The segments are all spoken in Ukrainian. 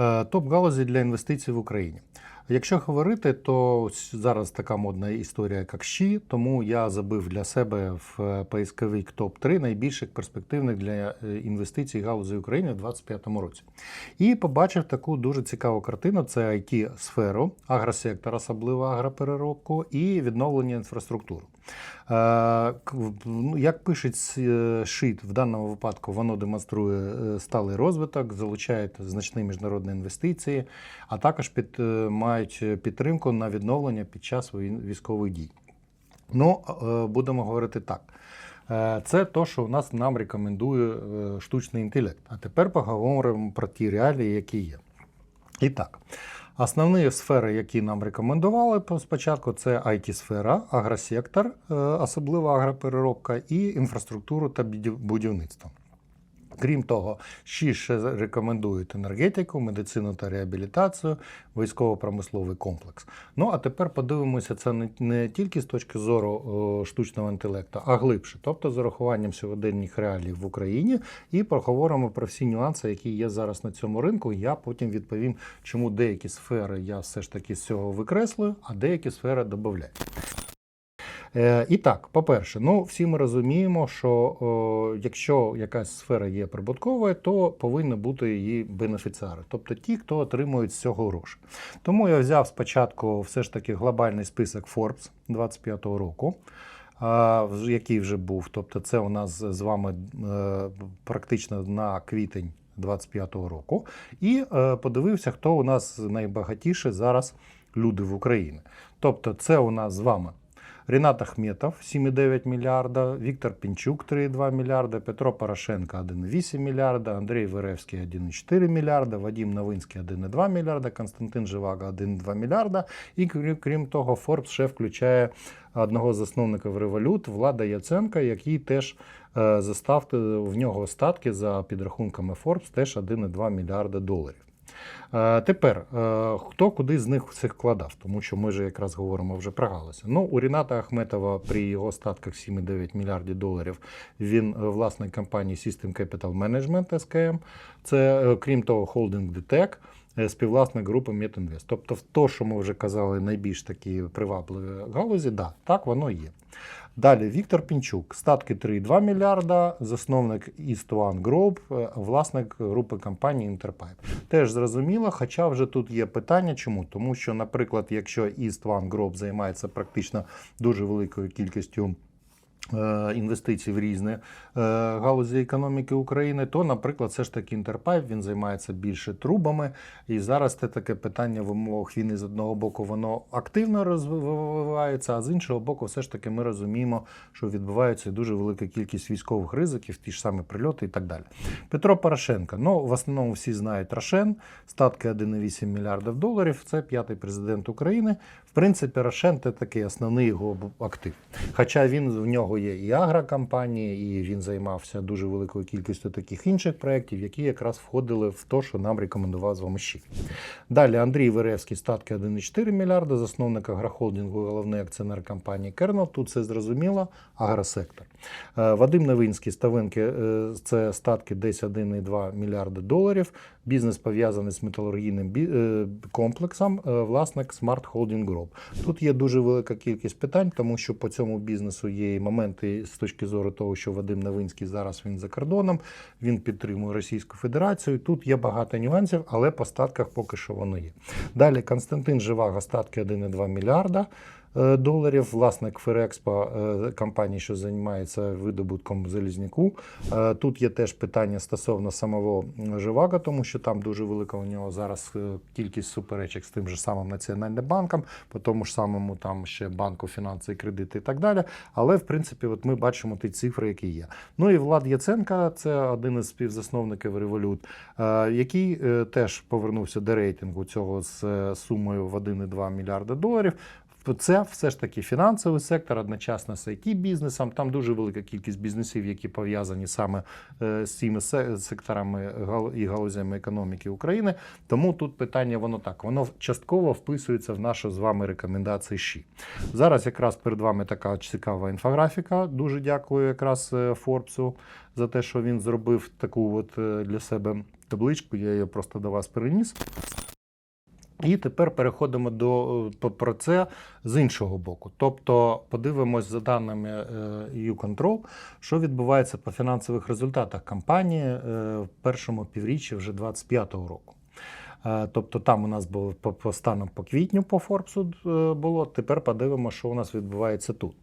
Е, Топ галузі для інвестицій в Україні. Якщо говорити, то зараз така модна історія, як ЩІ, тому я забив для себе в е, поисковик топ-3 найбільших перспективних для е, інвестицій галузі України в 2025 році. І побачив таку дуже цікаву картину: це it сферу агросектор, особливо агропереробку, і відновлення інфраструктури. Е, ну, Як пише е, ШИТ, в даному випадку воно демонструє е, сталий розвиток, залучає значні міжнародні інвестиції, а також під, мають підтримку на відновлення під час військових дій. Ну, будемо говорити так. Це то, що у нас нам рекомендує штучний інтелект. А тепер поговоримо про ті реалії, які є. І так, основні сфери, які нам рекомендували по- спочатку, це IT-сфера, агросектор, е, особливо агропереробка, і інфраструктуру та будів- будівництво. Крім того, ще ще рекомендують енергетику, медицину та реабілітацію, військово-промисловий комплекс. Ну а тепер подивимося це не, тільки з точки зору штучного інтелекту, а глибше, тобто з урахуванням сьогоденніх реалій в Україні, і поговоримо про всі нюанси, які є зараз на цьому ринку. Я потім відповім, чому деякі сфери я все ж таки з цього викреслюю, а деякі сфери додаю. Е, І так, по-перше, ну всі ми розуміємо, що о, якщо якась сфера є прибутковою, то повинні бути її бенефіціари, тобто ті, хто отримують з цього гроші. Тому я взяв спочатку все ж таки глобальний список Forbes 25-го року. Який вже був, тобто це у нас з вами е, практично на квітень 25-го року, і е, подивився, хто у нас найбагатіші зараз люди в Україні. Тобто, це у нас з вами Рінат Ахметов 7,9 мільярда, Віктор Пінчук 3,2 мільярда, Петро Порошенко 1,8 мільярда, Андрій Веревський 1,4 мільярда, Вадим Новинський 1,2 мільярда, Константин Живаго 1,2 мільярда. І крім, того, Forbes ще включає одного з засновників револют Влада Яценка, який теж е, застав в нього остатки за підрахунками Forbes теж 1,2 мільярда доларів. Е, Тепер, е, хто куди з них всіх вкладав, тому що ми ж якраз говоримо вже про галузі. Ну, у Ріната Ахметова при його статках 7,9 мільярдів доларів він е, власник компанії System Capital Management SKM. Це, крім того, холдинг DTEC, співвласник групи Метінвест. Тобто, в то, що ми вже казали, найбільш такі привабливі галузі, да, так воно є. Далі Віктор Пінчук, статки 3,2 мільярда, засновник East One Group, е, власник групи компанії Interpipe. Теж зрозуміло, хоча вже тут є питання, чому? Тому що, наприклад, якщо East One Group займається практично дуже великою кількістю. Е, Інвестицій в різні е, галузі економіки України, то, наприклад, все ж таки Інтерпайп він займається більше трубами. І зараз це таке питання в умовах війни з одного боку, воно активно розвивається, а з іншого боку, все ж таки ми розуміємо, що відбувається дуже велика кількість військових ризиків, ті ж самі прильоти і так далі. Петро Порошенко. Ну, в основному всі знають Рошен, статки 1,8 мільярдів доларів. Це п'ятий президент України. Принципі, Рошен це такий основний його актив. Хоча він в нього є і агрокомпанії, і він займався дуже великою кількістю таких інших проєктів, які якраз входили в те, що нам рекомендував з вами ще. Далі Андрій Веревський, статки 1,4 мільярда, засновник агрохолдингу, головний акціонер компанії Кернел. Тут все зрозуміло, агросектор. Е, Вадим Новинський, Ставинки, е, це статки десь 1,2 мільярда доларів. Бізнес пов'язаний з металургійним е, комплексом, е, власник Smart Holding Group. Тут є дуже велика кількість питань, тому що по цьому бізнесу є і моменти з точки зору того, що Вадим Новинський зараз він за кордоном, він підтримує Російську Федерацію. Тут є багато нюансів, але по статках поки що воно є. Далі Константин Живаго, статки 1,2 мільярда. Е, Доларів, власник Ферекспо, е, компанії, що займається видобутком залізняку. Е, Тут є теж питання стосовно самого Живаго, тому що там дуже велика у нього зараз кількість суперечок з тим же самим Національним банком, по тому ж самому там ще банку фінанси і кредити і так далі. Але в принципі, от ми бачимо ті цифри, які є. Ну і Влад Яценка, це один із співзасновників Револют, який теж повернувся до рейтингу цього з сумою в 1,2 мільярда доларів. Це все ж таки фінансовий сектор, одночасно з it бізнесом. Там дуже велика кількість бізнесів, які пов'язані саме е, з цими секторами і галузями економіки України. Тому тут питання воно так, воно частково вписується в нашу з вами рекомендації ШІ. Зараз якраз перед вами така цікава інфографіка. Дуже дякую якраз е, Форбсу за те, що він зробив таку от е, для себе табличку. Я її просто до вас переніс. І тепер переходимо до е, про це з іншого боку. Тобто подивимось за даними е, EU-Control, що відбувається по фінансових результатах компанії е, в першому півріччі вже 2025 року. Е, Тобто там у нас було по, станом по квітню по Форбсу е, було. Тепер подивимося, що у нас відбувається тут.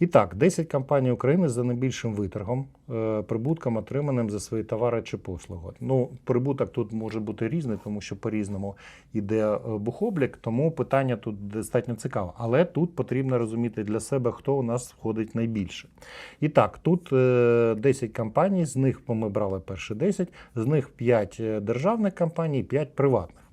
І так, 10 компаній України за найбільшим виторгом, е, прибутком, отриманим за свої товари чи послуги. Ну, прибуток тут може бути різний, тому що по-різному йде е, бухоблік, тому питання тут достатньо цікаве. Але тут потрібно розуміти для себе, хто у нас входить найбільше. І так, тут е, 10 компаній, з них ми брали перші 10, з них 5 державних компаній, 5 приватних.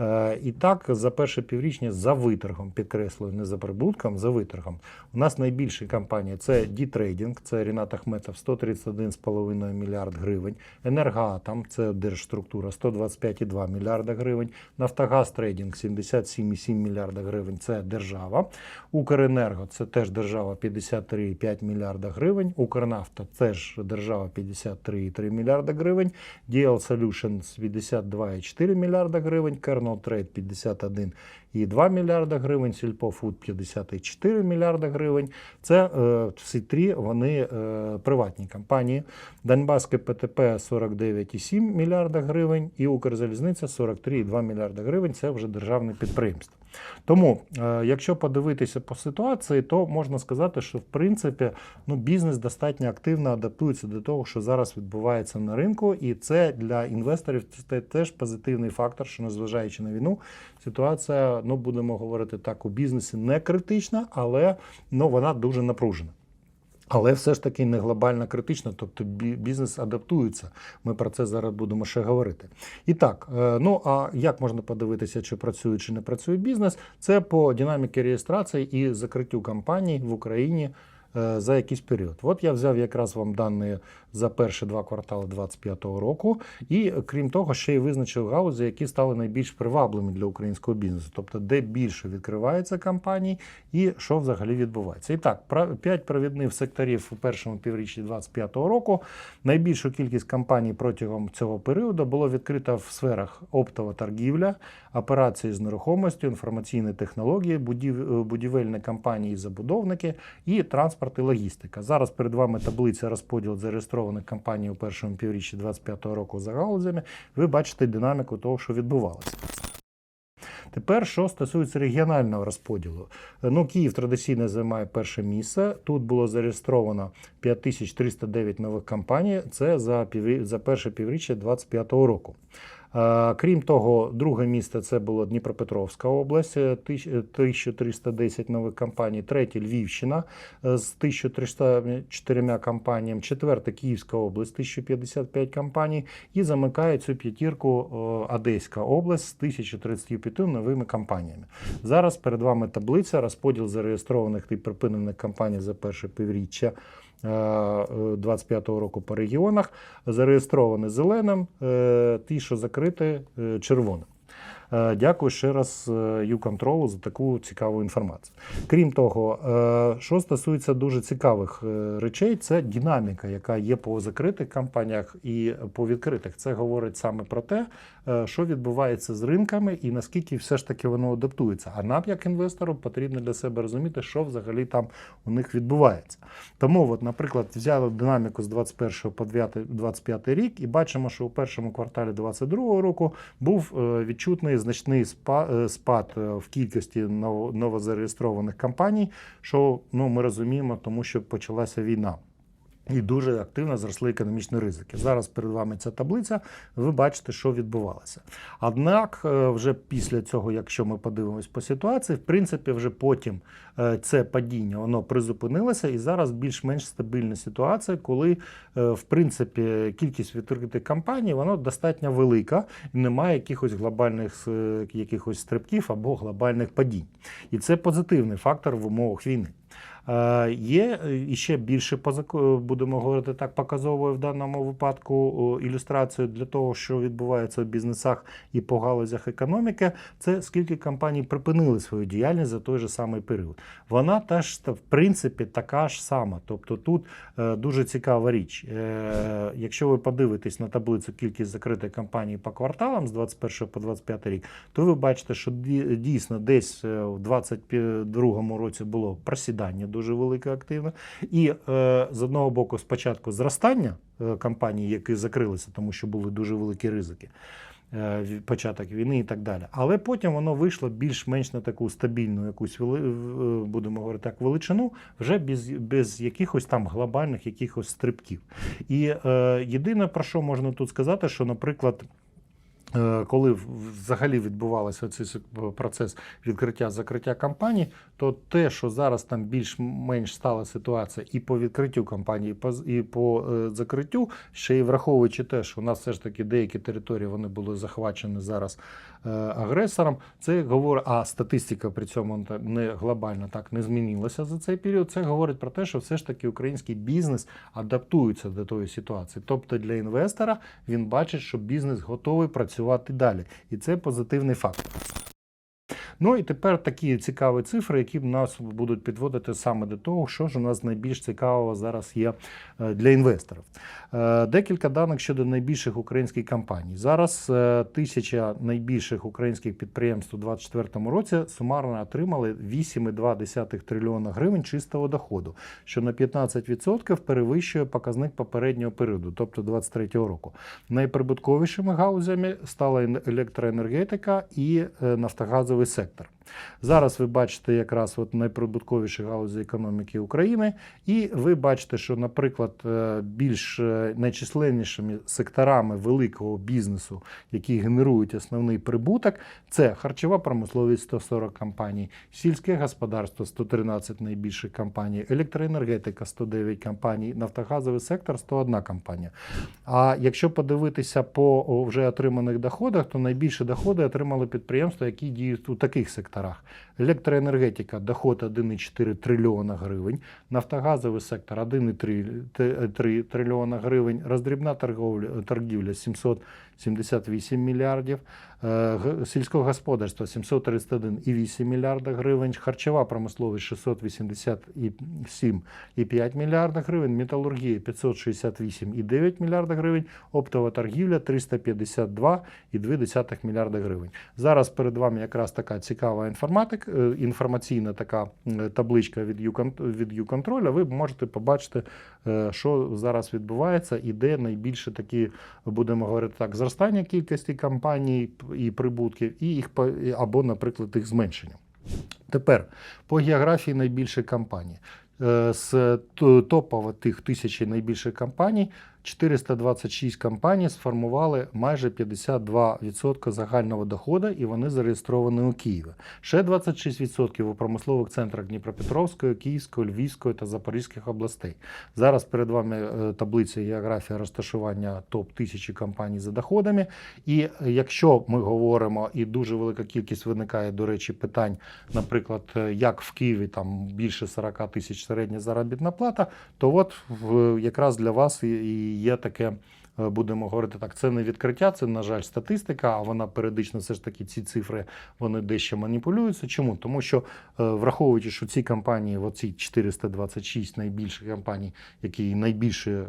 Е, І так, за перше піврічня за виторгом, підкреслюю, не за прибутком, за виторгом. У нас найбільші компанії це D-Trading, це Рінат Ахметов, 131,5 мільярд гривень. Енергоатом, це держструктура, 125,2 мільярда гривень. Нафтогаз Трейдинг 77,7 мільярда гривень, це держава. Укренерго, це теж держава 53,5 мільярда гривень. Укрнафта теж держава 53,3 мільярда гривень. DL Solutions 52,4 мільярда гривень. Kernel Trade 51,2 мільярда гривень. Сільпо Фуд 50,4 мільярда гривень. Це е, всі три вони е, приватні компанії. Донбаське ПТП 49,7 мільярда гривень і Укрзалізниця 43,2 мільярда гривень. Це вже державне підприємство. Тому, е, якщо подивитися по ситуації, то можна сказати, що в принципі ну, бізнес достатньо активно адаптується до того, що зараз відбувається на ринку, і це для інвесторів це теж позитивний фактор, що незважаючи на війну, ситуація, ну будемо говорити так, у бізнесі не критична, але ну, вона дуже напружена. Але все ж таки не глобально критично, тобто бізнес адаптується. Ми про це зараз будемо ще говорити. І так, е, ну а як можна подивитися, чи працює чи не працює бізнес? Це по динаміці реєстрації і закриттю компаній в Україні е, за якийсь період. От я взяв якраз вам дані за перші два квартали 2025 року, і крім того, ще й визначив галузі, які стали найбільш привабливими для українського бізнесу, тобто де більше відкривається компаній і що взагалі відбувається. І так, 5 провідних секторів у першому півріччі 2025 року. Найбільшу кількість компаній протягом цього періоду було відкрито в сферах оптова торгівля, операції з нерухомістю, інформаційні технології, будів- будівельні компанії забудовники і транспорт і логістика. Зараз перед вами таблиця розподілу зареєстрованих компаній у першому півріччі 2025 року за галузями. Ви бачите динаміку того, що відбувалося. Тепер, що стосується регіонального розподілу, ну Київ традиційно займає перше місце. Тут було зареєстровано 5309 нових компаній. Це за пів... за перше півріччя 2025 року. Е, Крім того, друге місце це було Дніпропетровська область, е, тисяч- е, 1310 нових компаній. Третє Львівщина е, з 1304 компаніями. Четверте Київська область, 1055 компаній. І замикає цю п'ятірку е, Одеська область з 1035 новими компаніями. Зараз перед вами таблиця розподіл зареєстрованих і припинених компаній за перше півріччя. Е, е, 25-го року по регіонах зареєстровані зеленим, е, ті, що закриті е, червоним. Дякую ще раз YouControl за таку цікаву інформацію. Крім того, що стосується дуже цікавих речей, це динаміка, яка є по закритих компаніях і по відкритих. Це говорить саме про те, що відбувається з ринками і наскільки все ж таки воно адаптується. А нам, як інвестору, потрібно для себе розуміти, що взагалі там у них відбувається. Тому, от, наприклад, взяли динаміку з 21 по 25 рік і бачимо, що у першому кварталі 2022 року був е, відчутний значний е, спад е, в кількості ново- новозареєстрованих компаній, що ну, ми розуміємо, тому що почалася війна. І дуже активно зросли економічні ризики. Зараз перед вами ця таблиця. Ви бачите, що відбувалося. Однак, е, вже після цього, якщо ми подивимось по ситуації, в принципі, вже потім е, це падіння воно призупинилося, і зараз більш-менш стабільна ситуація, коли е, в принципі кількість відкритих компаній воно достатньо велика, і немає якихось глобальних якихось стрибків або глобальних падінь. І це позитивний фактор в умовах війни. Е, Є е, іще більше позако- будемо говорити так, показовою в даному випадку о, ілюстрацією для того, що відбувається в бізнесах і по галузях економіки. Це скільки компаній припинили свою діяльність за той же самий період. Вона теж в принципі така ж сама. Тобто тут е, дуже цікава річ. Е, якщо ви подивитесь на таблицю кількість закритих компаній по кварталам з 21 по 25 рік, то ви бачите, що дійсно десь е, в 22 році було просідання дуже велике активне. І е, з одного боку, спочатку зростання е, компаній, які закрилися, тому що були дуже великі ризики. е, Початок війни і так далі. Але потім воно вийшло більш-менш на таку стабільну якусь е, будемо говорити так, величину, вже без, без якихось там глобальних якихось стрибків. І е, єдине про що можна тут сказати, що, наприклад, Коли взагалі відбувався цей процес відкриття закриття компаній, то те, що зараз там більш-менш стала ситуація і по відкриттю компанії, і по, е, закриттю, ще й враховуючи те, що у нас все ж таки деякі території вони були захвачені зараз е, агресором, це говорить, а статистика при цьому не глобально так не змінилася за цей період. Це говорить про те, що все ж таки український бізнес адаптується до тої ситуації. Тобто для інвестора він бачить, що бізнес готовий працювати далі, і це позитивний фактор. Ну і тепер такі цікаві цифри, які нас будуть підводити саме до того, що ж у нас найбільш цікавого зараз є е, для інвесторів. Е, Декілька даних щодо найбільших українських компаній. Зараз е, тисяча найбільших українських підприємств у 2024 році сумарно отримали 8,2 трильйона гривень чистого доходу, що на 15% перевищує показник попереднього періоду, тобто 2023 року. Найприбутковішими галузями стала електроенергетика і нафтогазовий сектор сектор. Зараз ви бачите якраз от найприбутковіші галузі економіки України, і ви бачите, що, наприклад, е, більш е, найчисленнішими секторами великого бізнесу, які генерують основний прибуток, це харчова промисловість 140 компаній, сільське господарство 113 найбільших компаній, електроенергетика 109 компаній, нафтогазовий сектор 101 компанія. А якщо подивитися по вже отриманих доходах, то найбільші доходи отримали підприємства, які діють у таких секторах: шахтарах. Електроенергетика, доход 1,4 трильйона гривень, нафтогазовий сектор 1,3 трильйона гривень, роздрібна торговля, торгівля 778 мільярдів, е, г- сільського господарства 731,8 мільярда гривень, харчова промисловість 687,5 мільярда гривень, металургія 568,9 мільярда гривень, оптова торгівля 352,2 мільярда гривень. Зараз перед вами якраз така цікава інформатик, е, інформаційна така е, табличка від YouControl. Ви можете побачити, е, що зараз відбувається і де найбільше такі, будемо говорити так, зростання кількості компаній і прибутків, і їх або, наприклад, їх зменшення. Тепер по географії найбільших компаній. Е, З т- топово тих тисячі найбільших компаній 426 компаній сформували майже 52% загального доходу, і вони зареєстровані у Києві. Ще 26% у промислових центрах Дніпропетровської, Київської, Львівської та Запорізьких областей. Зараз перед вами е, таблиця географія розташування топ тисячі компаній за доходами. І е, якщо ми говоримо, і дуже велика кількість виникає, до речі, питань, наприклад, е, як в Києві там більше 40 тисяч середня заробітна плата, то от якраз для вас і, і є таке. Е, Будемо говорити так, це не відкриття, це, на жаль, статистика, а вона періодично все ж таки ці цифри вони дещо маніпулюються. Чому? Тому що, е, враховуючи, що ці компанії, оці 426 найбільших компаній, які найбільше, е,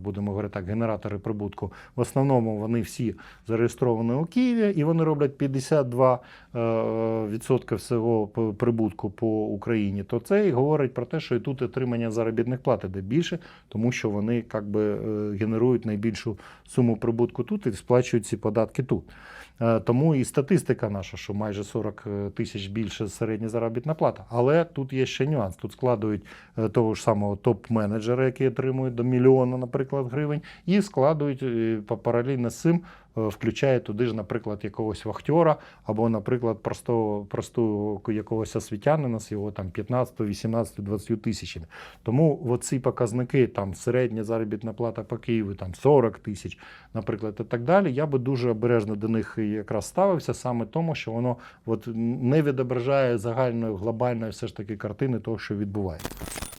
будемо говорити так, генератори прибутку, в основному вони всі зареєстровані у Києві, і вони роблять 52 е, відсотки всього прибутку по Україні, то це і говорить про те, що і тут отримання заробітних плат іде більше, тому що вони як би, е, найбільшу суму прибутку тут і сплачують ці податки тут. Е, Тому і статистика наша, що майже 40 тисяч більше середня заробітна плата. Але тут є ще нюанс. Тут складують е, того ж самого топ-менеджера, який отримує до мільйона, наприклад, гривень, і складують е, паралельно з цим. Е, Включає туди ж, наприклад, якогось вахтера або, наприклад, простого, простого якогось освітянина з його там 15, 18, 20 тисячами. Тому оці показники, там середня заробітна плата по Києву, там 40 тисяч, наприклад, і так далі. Я би дуже обережно до них якраз ставився, саме тому, що воно от не відображає загальної глобальної все ж таки картини того, що відбувається.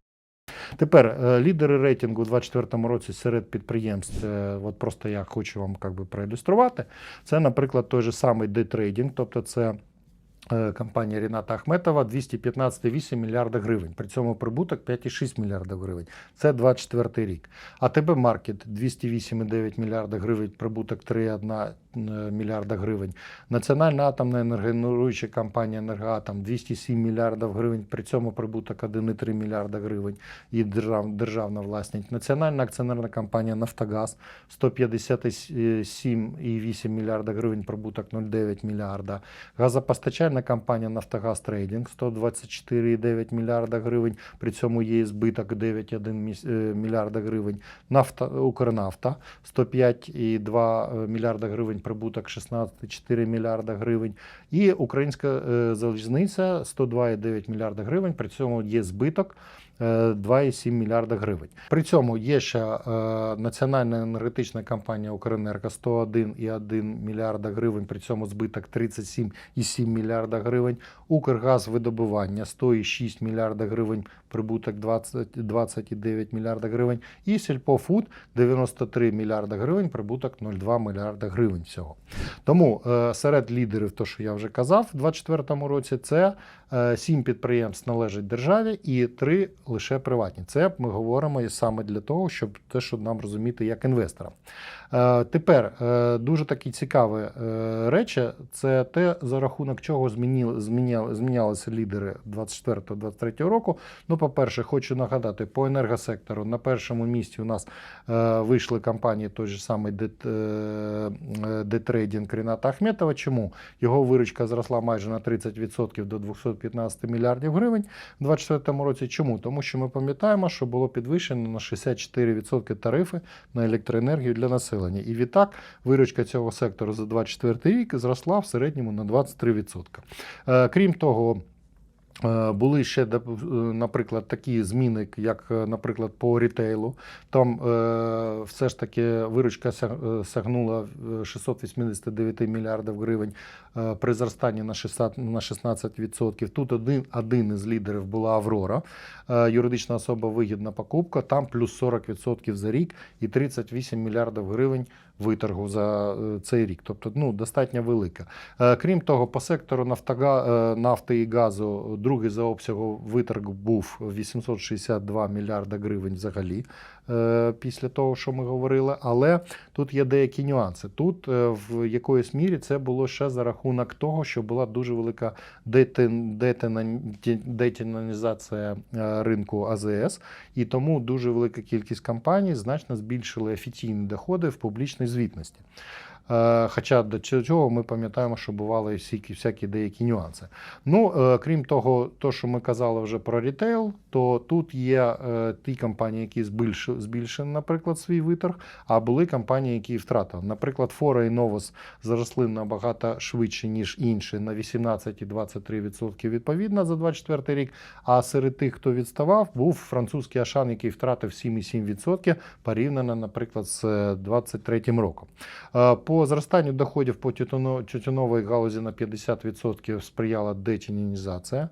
Тепер е, лідери рейтингу у 2024 році серед підприємств, е, от просто я хочу вам би, проілюструвати. Це, наприклад, той же самий Дейтрейдинг, тобто це е, компанія Ріната Ахметова 215,8 мільярда гривень. При цьому прибуток 5,6 мільярда гривень. Це 24 рік. АТБ Маркет 208,9 мільярда гривень, прибуток 3,1 е, мільярда гривень. Національна атомна енергогенеруюча компанія Енергоатом 207 мільярдів гривень, при цьому прибуток 1,3 мільярда гривень і державна власність. Національна акціонерна компанія Нафтогаз 157,8 мільярда гривень, прибуток 0,9 мільярда. Газопостачальна компанія Нафтогаз Трейдинг 124,9 мільярда гривень, при цьому є збиток 9,1 е, мільярда гривень. Нафта, Укрнафта 105,2 мільярда гривень, прибуток 16,4 мільярда гривень. І Українська е, залізниця 102,9 мільярда гривень, при цьому є збиток. Е, 2,7 мільярда гривень. При цьому є ще е, національна енергетична компанія Укренерго 101,1 мільярда гривень, при цьому збиток 37,7 мільярда гривень. Укргазвидобування 100,6 мільярда гривень, прибуток 20, 20,9 мільярда гривень. І Сільпофуд 93 мільярда гривень, прибуток 0,2 мільярда гривень всього. Тому е, серед лідерів, то що я вже казав, у 2024 році це е, 7 підприємств належать державі і 3 лише приватні. Це ми говоримо саме для того, щоб те, що нам розуміти як інвесторам. Е, Тепер е, дуже такі цікаві е, речі. Це те, за рахунок чого змініли, зміняли, змінялися лідери 24-23 року. Ну, по-перше, хочу нагадати, по енергосектору на першому місці у нас вийшли компанії той же самий Дет, Детрейдинг Ріната Ахметова. Чому? Його виручка зросла майже на 30% до 215 мільярдів гривень у 2024 році. Чому? Тому що ми пам'ятаємо, що було підвищено на 64% тарифи на електроенергію для населення. І відтак виручка цього сектору за 2024 рік зросла в середньому на 23%. Е, Крім того, Були ще, е, наприклад, такі зміни, як, е, наприклад, по рітейлу. Там е, все ж таки виручка ся- е, сягнула е, 689 мільярдів гривень е, при зростанні на 60 на 16%. Тут один, один із лідерів була Аврора, е, юридична особа вигідна покупка, там плюс 40% за рік і 38 мільярдів гривень виторгу за е, цей рік. Тобто ну, достатньо велика. Е, Крім того, по сектору нафтога, е, нафти і газу другий за обсягом виторг був 862 мільярда гривень взагалі після того, що ми говорили. Але тут є деякі нюанси. Тут е, в якоїсь мірі це було ще за рахунок того, що була дуже велика детінізація е, ринку АЗС, і тому дуже велика кількість компаній значно збільшили офіційні доходи в публічній звітності. Е, Хоча до цього ми пам'ятаємо, що бували всякі, всякі деякі нюанси. Ну, е, крім того, то, що ми казали вже про рітейл, то тут є е, ті компанії, які збільшили, наприклад, свій виторг, а були компанії, які втратили. Наприклад, Фора і Новос зросли набагато швидше, ніж інші, на 18 і 23% відповідно за 24 рік. А серед тих, хто відставав, був французький Ашан, який втратив 7,7% порівняно, наприклад, з 23 роком. Е, По зростанню доходів по тютюно- тютюновій галузі на 50% сприяла детінізація.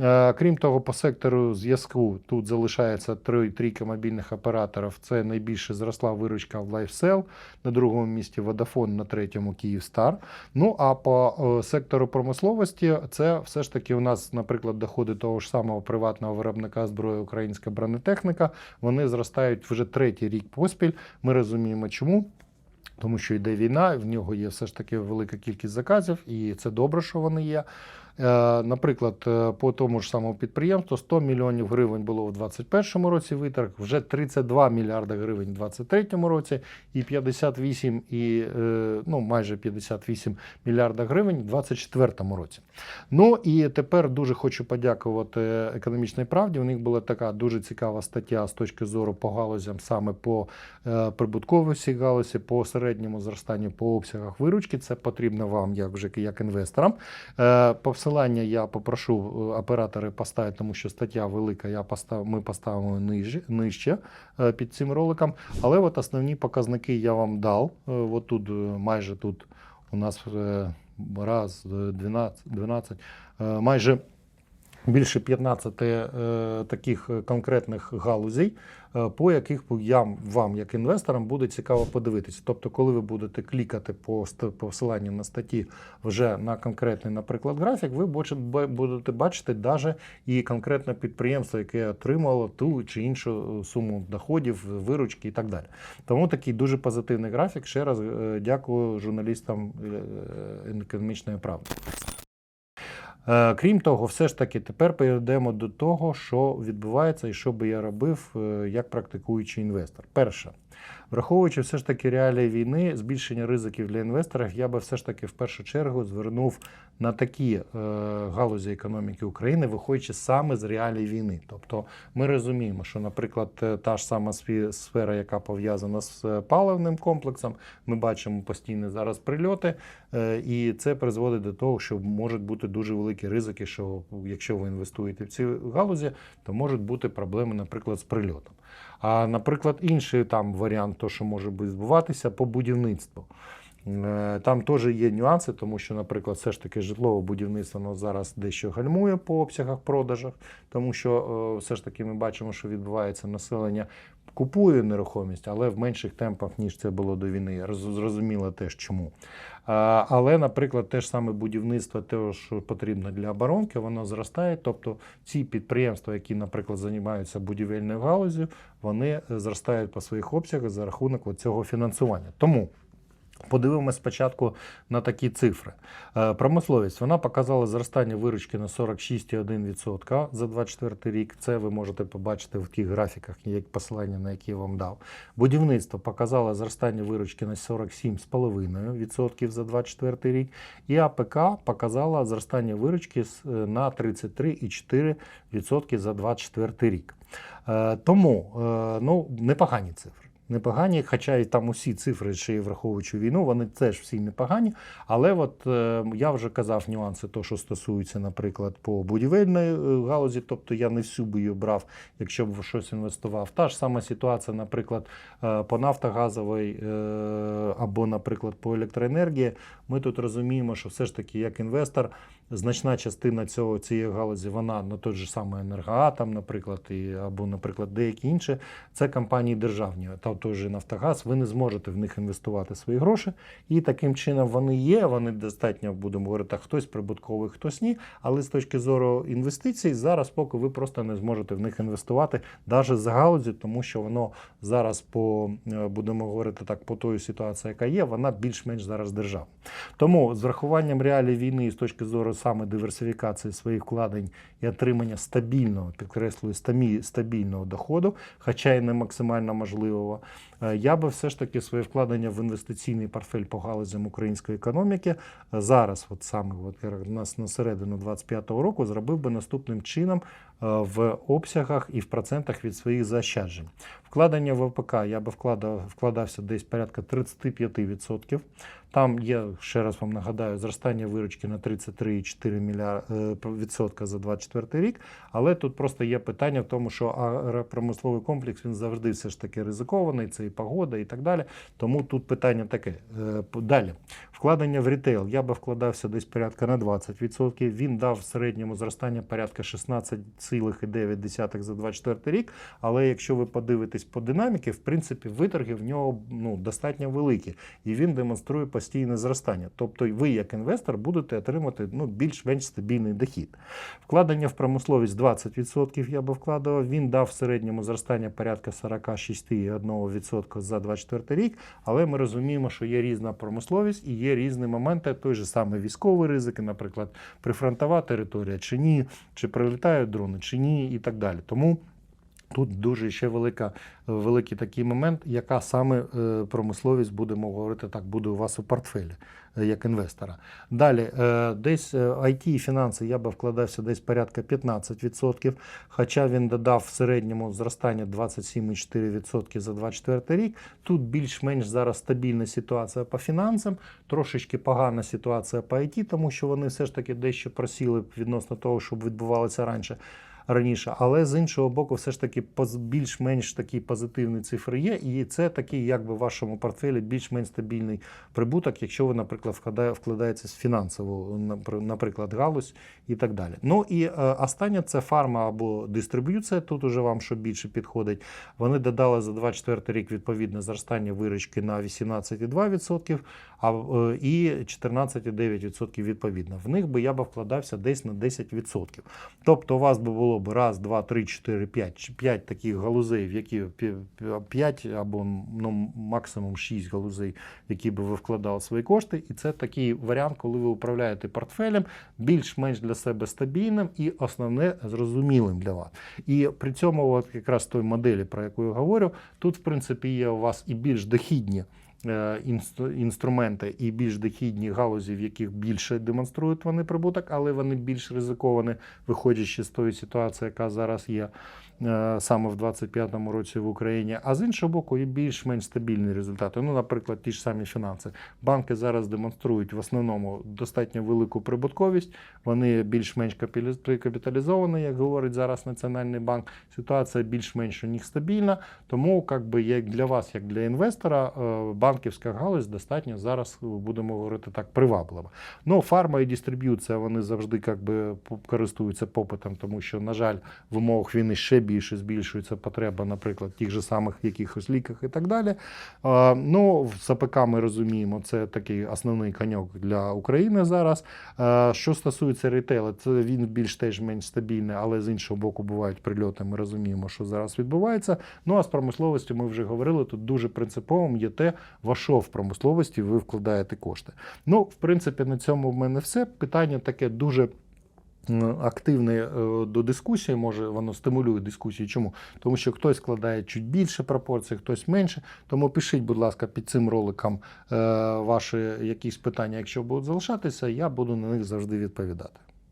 Е, Крім того, по сектору зв'язку тут залишається три трійка мобільних операторів. Це найбільше зросла виручка в LifeSell, на другому місці Vodafone, на третьому Kyivstar. Ну а по е, сектору промисловості це все ж таки у нас, наприклад, доходи того ж самого приватного виробника зброї Українська бронетехніка. Вони зростають вже третій рік поспіль. Ми розуміємо, чому. Тому що йде війна, в нього є все ж таки велика кількість заказів, і це добре, що вони є. Е, Наприклад, е, по тому ж самому підприємству 100 мільйонів гривень було в 2021 році витрат, вже 32 мільярда гривень в 2023 році і 58 і е, ну, майже 58 мільярда гривень в 2024 році. Ну і тепер дуже хочу подякувати економічній правді. У них була така дуже цікава стаття з точки зору по галузям, саме по прибутковості галузі, по середньому зростанню по обсягах виручки. Це потрібно вам, як вже як інвесторам. Посилання я попрошу е, оператори поставити, тому що стаття велика. Я постав, ми поставимо нижче, нижче е, під цим роликом. Але от основні показники я вам дав. Е, От тут майже тут у нас раз, е, 12, 12 е, майже більше 15 е, таких конкретних галузей, е, по яких я вам, як інвесторам, буде цікаво подивитися. Тобто, коли ви будете клікати по посиланню на статті вже на конкретний, наприклад, графік, ви будете бачити даже і конкретне підприємство, яке отримало ту чи іншу е, суму доходів, виручки і так далі. Тому такий дуже позитивний графік. Ще раз е, дякую журналістам е, економічної правди. Е, Крім того, все ж таки тепер перейдемо до того, що відбувається і що би я робив е, як практикуючий інвестор. Перше, враховуючи все ж таки реалії війни, збільшення ризиків для інвесторів, я би все ж таки в першу чергу звернув на такі е, галузі економіки України, виходячи саме з реалій війни. Тобто ми розуміємо, що, наприклад, е, та ж сама сфера, яка пов'язана з е, паливним комплексом, ми бачимо постійні зараз прильоти, е, і це призводить до того, що можуть бути дуже великі ризики, що якщо ви інвестуєте в ці галузі, то можуть бути проблеми, наприклад, з прильотом. А, наприклад, інший там варіант, то, що може відбуватися по будівництву. Е, Там теж є нюанси, тому що, наприклад, все ж таки житлове будівництво воно зараз дещо гальмує по обсягах продажах, тому що е, все ж таки ми бачимо, що відбувається населення купує нерухомість, але в менших темпах, ніж це було до війни. Роз- Зрозуміло теж чому. Але, наприклад, те ж саме будівництво, те, що потрібно для оборонки, воно зростає. Тобто ці підприємства, які, наприклад, займаються будівельною галузю, вони е, зростають по своїх обсягах за рахунок цього фінансування. Тому. Подивимось спочатку на такі цифри. Е, Промисловість вона показала зростання виручки на 46,1% за 2024 рік. Це ви можете побачити в тих графіках, як посилання на які я вам дав. Будівництво показало зростання виручки на 47,5% за 2024 рік. І АПК показала зростання виручки е, на 33,4% за 2024 рік. Е, Тому ну, непогані цифри. Непогані, хоча і там усі цифри, ще й враховуючи війну, вони теж всі непогані. Але от е, я вже казав нюанси, то, що стосується, наприклад, по будівельної е, галузі, тобто я не всю би її брав, якщо б в щось інвестував. Та ж сама ситуація, наприклад, е, по нафтогазовій е, або, наприклад, по електроенергії. Ми тут розуміємо, що все ж таки, як інвестор, значна частина цього цієї галузі, вона на той же самий енергоатом, наприклад, і, або, наприклад, деякі інші, це компанії державні, та той же Нафтогаз, ви не зможете в них інвестувати свої гроші. І таким чином вони є, вони достатньо, будемо говорити, хтось прибутковий, хтось ні. Але з точки зору інвестицій, зараз поки ви просто не зможете в них інвестувати, навіть за галузі, тому що воно зараз по, е, будемо говорити так, по тої ситуації, яка є, вона більш-менш зараз державна. Тому з врахуванням реалій війни і з точки зору саме диверсифікації своїх вкладень і отримання стабільного, підкреслюю, стабільного доходу, хоча й не максимально можливого, я би все ж таки своє вкладення в інвестиційний портфель по галузям української економіки е, зараз, от саме от у нас на середину 25-го року, зробив би наступним чином е, в обсягах і в процентах від своїх заощаджень. Вкладення в ВПК я би вкладав, вкладався десь порядка 35%. Там є, ще раз вам нагадаю, зростання виручки на 33,4 мільяр... е, відсотка за 24 рік. Але тут просто є питання в тому, що агропромисловий комплекс він завжди все ж таки ризикований, це і погода, і так далі. Тому тут питання таке. Е, Далі. Вкладення в рітейл. Я би вкладався десь порядка на 20%. Він дав в середньому зростання порядка 16,9 за 24 рік. Але якщо ви подивитесь по динаміки, в принципі, виторги в нього ну, достатньо великі. І він демонструє постійне зростання. Тобто ви, як інвестор, будете отримати ну, більш-менш стабільний дохід. Вкладення в промисловість 20% я би вкладував. Він дав в середньому зростання порядка 46,1% 1% за 24 рік, але ми розуміємо, що є різна промисловість і є різні моменти, той же самий військовий ризик, наприклад, прифронтова територія чи ні, чи прилітають дрони, чи ні, і так далі. Тому. Тут дуже ще велика, великий такий момент, яка саме е, промисловість, будемо говорити так, буде у вас у портфелі е, як інвестора. Далі, е, десь IT і фінанси я би вкладався десь порядка 15%, хоча він додав в середньому зростання 27,4% за 24 рік. Тут більш-менш зараз стабільна ситуація по фінансам, трошечки погана ситуація по IT, тому що вони все ж таки дещо просіли відносно того, що відбувалося раніше раніше, але з іншого боку, все ж таки більш-менш такі позитивні цифри є, і це такий, якби в вашому портфелі більш-менш стабільний прибуток, якщо ви, наприклад, вкладає, вкладаєтесь в фінансову, наприклад, галузь і так далі. Ну і е, останнє це фарма або дистриб'юція. Тут уже вам що більше підходить. Вони додали за 24 рік відповідне зростання виручки на 18,2%, а е, і 14,9% відповідно. В них би я би вкладався десь на 10%. Тобто у вас би було б раз, два, три, чотири, п'ять, п'ять таких галузей, в які п'ять або ну, максимум шість галузей, в які би ви вкладали свої кошти. І це такий варіант, коли ви управляєте портфелем більш-менш для себе стабільним і основне зрозумілим для вас. І при цьому, от якраз той моделі, про яку я говорю, тут в принципі є у вас і більш дохідні інструменти і більш дохідні галузі, в яких більше демонструють вони прибуток, але вони більш ризиковані, виходячи з тої ситуації, яка зараз є. е, саме в 2025 році в Україні. А з іншого боку, є більш-менш стабільні результати. Ну, наприклад, ті ж самі фінанси. Банки зараз демонструють в основному достатньо велику прибутковість. Вони більш-менш капіталізовані, як говорить зараз Національний банк. Ситуація більш-менш у них стабільна. Тому, як би, як для вас, як для інвестора, е, банківська галузь достатньо зараз будемо говорити так приваблива. Ну, фарма і дистриб'юція вони завжди як користуються попитом, тому що, на жаль, в умовах війни ще більше збільшується потреба, наприклад, тих же самих якихось ліках і так далі. Ну, в АПК ми розуміємо, це такий основний коньок для України зараз. Що стосується рітейла, це він більш теж менш стабільний, але з іншого боку бувають прильоти. Ми розуміємо, що зараз відбувається. Ну а з промисловістю ми вже говорили. Тут дуже принциповим є те, во що в промисловості ви вкладаєте кошти. Ну, в принципі, на цьому в мене все. Питання таке дуже. Активне до дискусії, може воно стимулює дискусію. Чому? Тому що хтось складає чуть більше пропорцій, хтось менше. Тому пишіть, будь ласка, під цим роликом е, ваші якісь питання, якщо будуть залишатися, я буду на них завжди відповідати.